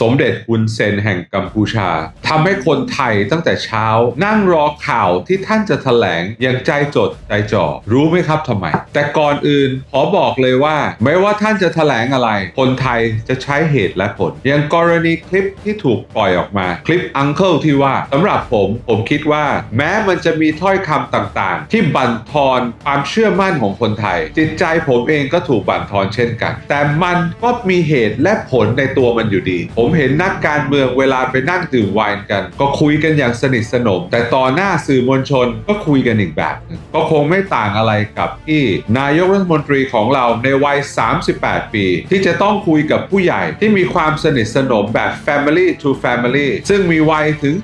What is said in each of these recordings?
สมเด็จฮุนเซนแห่งกัมพูชาทำให้คนไทยตั้งแต่เช้า นั่งรอข่าวที่ท่านจะแถลงอย่างใจจดใจจ่อรู้ไหมครับทำไม แต่ก่อนอื่นขอบอกเลยว่า ไม่ว่าท่านจะแถลงอะไร คนไทยจะใช้เหตุและผล อย่างกรณีคลิปที่ถูกปล่อยออกมา คลิปอังเคิลที่ว่าสำหรับผมผมคิดว่า แม้มันจะมีถ้อยคำต่างๆ ที่บั่นทอนความเชื่อมั่นของคนไทย จิตใจผมเองก็ถูกบั่นทอนเช่นกัน แต่มันก็มีเหตุและผลในตัวมันอยู่ดีผมมเห็นนักการเมืองเวลาไปนั่งดื่มไวน์กัน ก็คุยกันอย่างสนิทสนม แต่ต่อหน้าสื่อมวลชนก็คุยกันอีกแบบนึงก็คงไม่ต่างอะไรกับที่นายกรัฐมนตรีของเราในวัย 38 ปี ที่จะต้องคุยกับผู้ใหญ่ที่มีความสนิทสนมแบบ Family to Family ซึ่งมีวัยถึง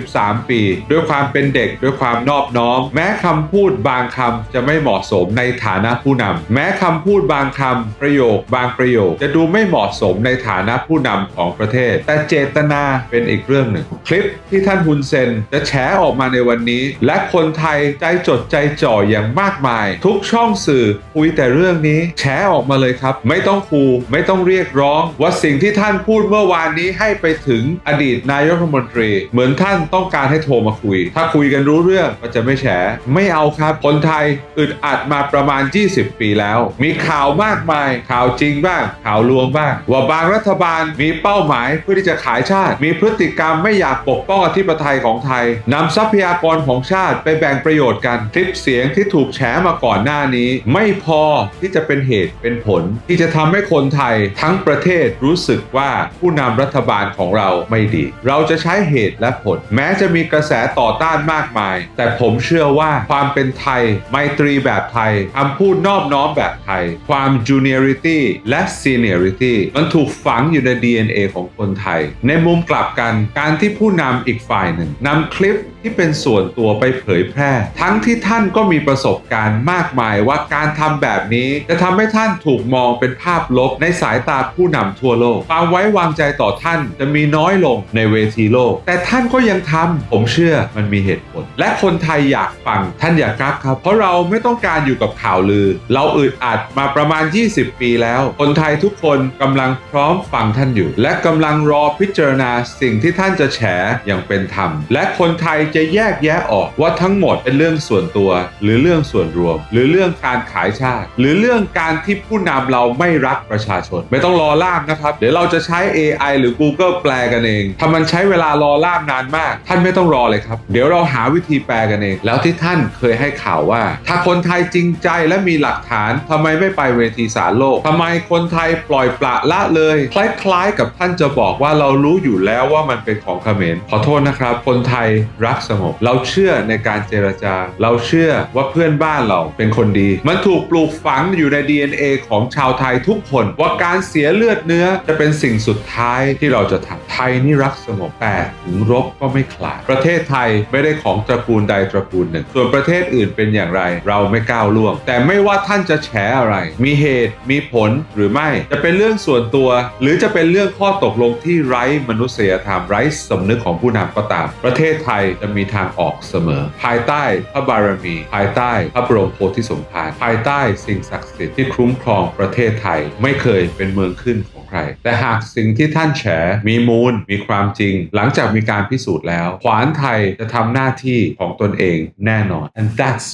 73 ปี ด้วยความเป็นเด็กด้วยความนอบน้อม แม้คำพูดบางคำจะไม่เหมาะสมในฐานะผู้นำแม้คำพูดบางคำประโยค บางประโยค จะดูไม่เหมาะสมในฐานะผู้นำของประเทศแต่เจตนาเป็นอีกเรื่องหนึ่ง คลิปที่ท่านฮุนเซนจะแฉออกมาในวันนี้ และคนไทยใจจดใจจ่ออย่างมากมาย ทุกช่องสื่อคุยแต่เรื่องนี้แฉออกมาเลยครับ ไม่ต้องคูไม่ต้องเรียกร้อง ว่าสิ่งที่ท่านพูดเมื่อวานนี้ให้ไปถึงอดีตนายกรัฐมนตรี เหมือนท่านต้องการให้โทรมาคุย ถ้าคุยกันรู้เรื่องก็จะไม่แฉไม่เอาครับ คนไทยอึดอัดมาประมาณ 20 ปีแล้ว มีข่าวมากมาย ข่าวจริงบ้าง ข่าวลวงบ้าง ว่าบางรัฐบาลมีเป้าหมายเพื่อที่จะขายชาติ มีพฤติกรรมไม่อยากปกป้องอธิปไตยของไทยนำทรัพยากรของชาติไปแบ่งประโยชน์กัน คลิปเสียงที่ถูกแฉมาก่อนหน้านี้ ไม่พอที่จะเป็นเหตุเป็นผล ที่จะทำให้คนไทยทั้งประเทศรู้สึกว่าผู้นำรัฐบาลของเราไม่ดี เราจะใช้เหตุและผล แม้จะมีกระแสต่อต้านมากมาย แต่ผมเชื่อว่าความเป็นไทย ไมตรีแบบไทยคำพูดนอบน้อมแบบไทย ความ juniority และ seniority มันถูกฝังอยู่ใน DNA ของคนไทย ในมุมกลับกันการที่ผู้นำอีกฝ่ายหนึ่งนำคลิป ที่เป็นส่วนตัวไปเผยแพร่ ทั้งที่ท่านก็มีประสบการณ์มากมายว่าการทำแบบนี้ จะทำให้ท่านถูกมองเป็นภาพลบในสายตาผู้นำทั่วโลก ความไว้วางใจต่อท่านจะมีน้อยลงในเวทีโลก แต่ท่านก็ยังทำผมเชื่อมันมีเหตุผล และคนไทยอยากฟังท่านอยากกักครับ เพราะเราไม่ต้องการอยู่กับข่าวลือ เราอึดอัดมาประมาณ 20 ปีแล้ว คนไทยทุกคนกำลังพร้อมฟังท่านอยู่ และกำลังรอพิจารณาสิ่งที่ท่านจะแฉอย่างเป็นธรรม และคนไทยจะแยกแยะออกว่าทั้งหมดเป็นเรื่องส่วนตัว หรือเรื่องส่วนรวม หรือเรื่องการขายชาติ หรือเรื่องการที่ผู้นำเราไม่รักประชาชน ไม่ต้องรอล่ามนะครับ เดี๋ยวเราจะใช้ AI หรือ Google แปลกันเองถ้ามันใช้เวลารอล่ามนานมาก ท่านไม่ต้องรอเลยครับ เดี๋ยวเราหาวิธีแปลกันเอง แล้วที่ท่านเคยให้ข่าวว่า ถ้าคนไทยจริงใจและมีหลักฐานทำไมไม่ไปเวทีศาลโลกทำไมคนไทยปล่อยปละละเลย คล้ายๆ กับท่านจะบอกว่าเรารู้อยู่แล้วว่ามันเป็นของเขมรขอโทษนะครับ คนไทยรักสงบ เราเชื่อในการเจรจา เราเชื่อว่าเพื่อนบ้านเราเป็นคนดี มันถูกปลูกฝังอยู่ใน DNA ของชาวไทยทุกคนว่าการเสียเลือดเนื้อจะเป็นสิ่งสุดท้ายที่เราจะทำไทยนี่รักสงบแต่ถึงรบก็ไม่ขลาดประเทศไทยไม่ได้ของตระกูลใดตระกูลหนึ่ง ส่วนประเทศอื่นเป็นอย่างไร เราไม่ก้าวล่วง แต่ไม่ว่าท่านจะแฉอะไร มีเหตุมีผลหรือไม่จะเป็นเรื่องส่วนตัว หรือจะเป็นเรื่องข้อตกลงที่ไร้มนุษยธรรมไร้สำนึกของผู้นำก็ตาม ประเทศไทยจะมีทางออกเสมอ ภายใต้พระบารมี ภายใต้พระบรมโพธิสมภารภายใต้สิ่งศักดิ์สิทธิ์ที่คุ้มครองประเทศไทยไม่เคยเป็นเมืองขึ้นของใคร แต่หากสิ่งที่ท่านแฉมีมูล มีความจริง หลังจากมีการพิสูจน์แล้ว ขวานไทยจะทำหน้าที่ของตนเองแน่นอน and that's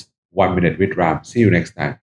one minute with Ram see you next time